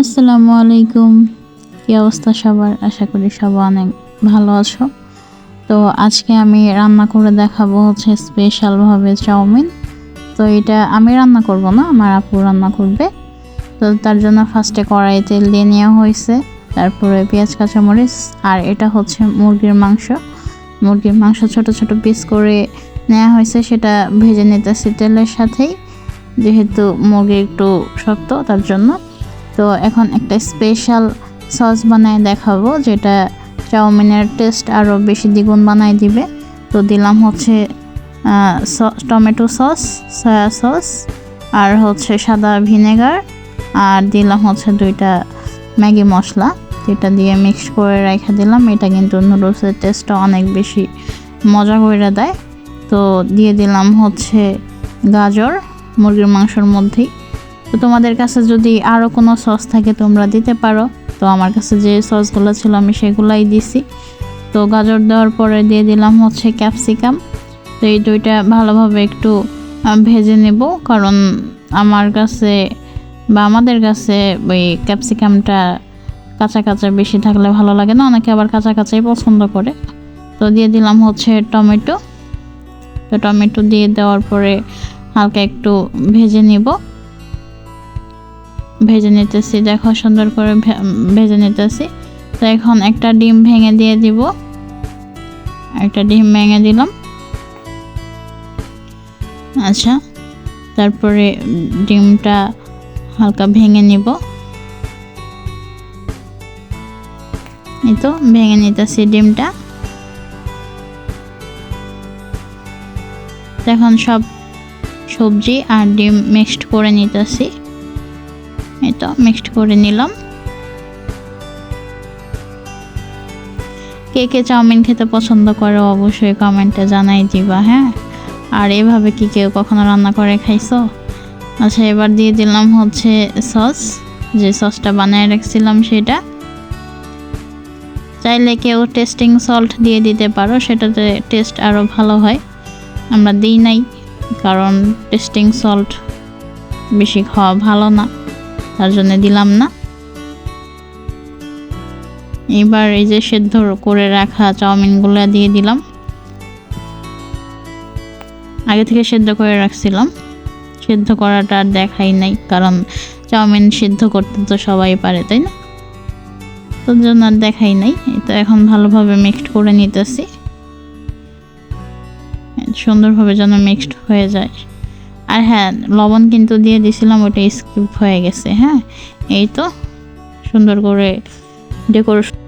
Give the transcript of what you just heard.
আসসালামু আলাইকুম। কি অবস্থা সবার? আশা করি সবাই অনেক ভালো আছো। তো আজকে আমি রান্না করে দেখাবো হচ্ছে স্পেশালভাবে চাউমিন। তো এটা আমি রান্না করব না, আমার আপু রান্না করবে। তো তার জন্য ফার্স্টে কড়াই তেল দিয়ে নেওয়া হয়েছে, তারপরে পেঁয়াজ, কাঁচামরিচ, আর এটা হচ্ছে মুরগির মাংস। মুরগির মাংস ছোট ছোট পিস করে নেওয়া হয়েছে, সেটা ভেজে নিতেছি তেলের সাথেই। যেহেতু মুরগি একটু শক্ত, তার জন্য তো এখন একটা স্পেশাল সস বানায় দেখাবো, যেটা চাউমিনের টেস্ট আরও বেশি দ্বিগুণ বানায় দিবে। তো দিলাম হচ্ছে টমেটো সস সয়া সস আর হচ্ছে সাদা ভিনেগার, আর দিলাম হচ্ছে দুইটা ম্যাগি মশলা, যেটা দিয়ে মিক্স করে রেখে দিলাম। এটা কিন্তু নুডলসের টেস্টটা অনেক বেশি মজা করে দেয়। তো দিয়ে দিলাম হচ্ছে গাজর, মুরগির মাংসের মধ্যেই। তো তোমাদের কাছে যদি আরও কোনো সস থাকে তোমরা দিতে পারো। তো আমার কাছে যে সসগুলো ছিল আমি সেগুলাই দিছি। তো গাজর দেওয়ার পরে দিয়ে দিলাম হচ্ছে ক্যাপসিকাম তো এই দুইটা ভালোভাবে একটু ভেজে নেব। কারণ আমার কাছে বা আমাদের কাছে ওই ক্যাপসিকামটা কাঁচা কাঁচা বেশি থাকলে ভালো লাগে না। অনেকে আবার কাঁচা কাঁচাই পছন্দ করে। তো দিয়ে দিলাম হচ্ছে টমেটো। তো টমেটো দিয়ে দেওয়ার পরে হালকা একটু ভেজে নিব। ভেজে নিতেছি। দেখো সুন্দর করে ভেজে নিতেছি। তো এখন একটা ডিম ভেঙে দিয়ে দিব। একটা ডিম ভেঙে দিলাম। আচ্ছা তারপরে ডিমটা হালকা ভেঙে নিব। এই তো, ভেঙে নিতেছি ডিমটা। এখন সব সবজি আর ডিম মিক্সড করে নিতেছি। তো মিক্সড করে নিলাম। কে কে চাউমিন খেতে পছন্দ করে অবশ্যই কমেন্টে জানাই দিবা হ্যাঁ? আর এভাবে কি কেউ কখনো রান্না করে খাইছো? আচ্ছা এবার দিয়ে দিলাম হচ্ছে সস যে সসটা বানিয়ে রাখছিলাম সেটা। চাইলে কেউ টেস্টিং সল্ট দিয়ে দিতে পারো, সেটাতে টেস্ট আরও ভালো হয়। আমরা দিই নাই, কারণ টেস্টিং সল্ট বেশি খাওয়া ভালো না। তার জন্য দিলাম না। এবার এই যে সেদ্ধ করে রাখা চাউমিনগুলো দিয়ে দিলাম। আগে থেকে সেদ্ধ করে রাখছিলাম। সেদ্ধ করাটা আর দেখাই নাই, কারণ চাউমিন সেদ্ধ করতে তো সবাই পারে, তাই না? তোর জন্য আর দেখাই নাই। তো এখন ভালোভাবে মিক্সড করে নিতেছি। সুন্দরভাবে যেন মিক্সড হয়ে যায়। আর হ্যাঁ লবণ কিন্তু দিয়ে দিছিলাম, ওটা স্কিপ হয়ে গেছে হ্যাঁ? এই তো সুন্দর করে ডেকোরেশন